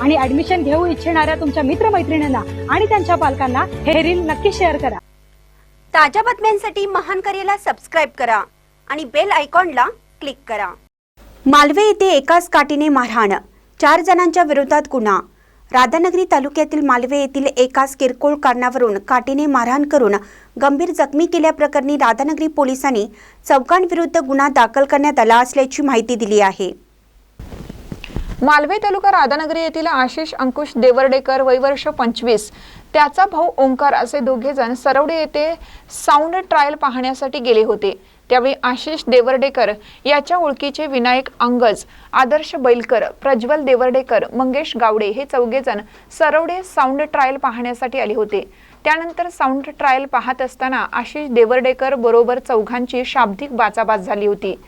आणि ऍडमिशन घेऊ इच्छिणाऱ्या तुमच्या मित्रमैत्रिणींना आणि त्यांच्या पालकांना हे रील नक्की शेअर करा. ताज्या बातम्यांसाठी महान करेला सबस्क्राईब करा आणि बेल आयकॉनला क्लिक करा. मालवे येथे एकाच काठीने मारहाण. चार जणांच्या विरोधात गुन्हा. राधानगरी तालुक्यातील मालवे येथील एकाच किरकोळ कारणावरून काठीने मारहाण करून गंभीर जखमी केल्याप्रकरणी राधानगरी पोलिसांनी चौघांविरुद्ध गुन्हा दाखल करण्यात आला असल्याची माहिती दिली आहे. मालवे तालुका राधानगरी येथील आशिष अंकुश देवर्डेकर वयवर्ष पंचवीस. त्याचा भाऊ ओंकार असे दोघे जण सरवडे येथे साऊंड ट्रायल पाहण्यासाठी गेले होते. त्यावेळी आशिष देवर्डेकर याच्या ओळखीचे विनायक अंगज आदर्श बैलकर प्रज्वल देवर्डेकर मंगेश गावडे हे चौघे जण सरवडे साऊंड ट्रायल पाहण्यासाठी आले होते. त्यानंतर साऊंड ट्रायल पाहत असताना आशिष देवर्डेकर बरोबर चौघांची शाब्दिक बाचाबाच झाली होती.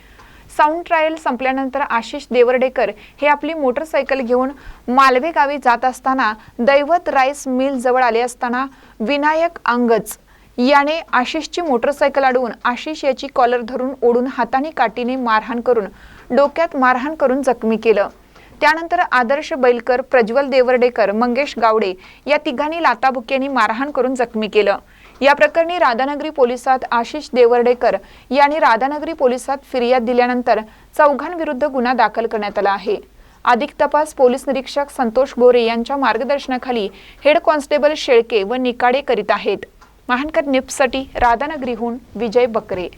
साऊंड ट्रायल संपल्यानंतर आशिष देवर्डेकर हे आपली मोटरसायकल घेऊन मालवे गावी जात असताना दैवत राईस मिल जवळ आले असताना विनायक अंगज याने आशिषची मोटरसायकल अडवून आशिष याची कॉलर धरून ओढून हाताने काठीने मारहाण करून डोक्यात मारहाण करून जखमी केलं. त्यानंतर आदर्श बैलकर प्रज्वल देवर्डेकर मंगेश गावडे या तिघांनी लाताबुक्यांनी मारहाण करून जखमी केलं. या प्रकरणी राधानगरी पोलिसात आशिष देवर्डेकर यांनी राधानगरी पोलिसात फिर्याद दिल्यानंतर चौघांविरुद्ध गुन्हा दाखल करण्यात आला आहे. अधिक तपास पोलीस निरीक्षक संतोष गोरे यांच्या मार्गदर्शनाखाली हेड कॉन्स्टेबल शेळके व निकाडे करीत आहेत. महानकर निप्ससाठी राधानगरीहून विजय बकरे.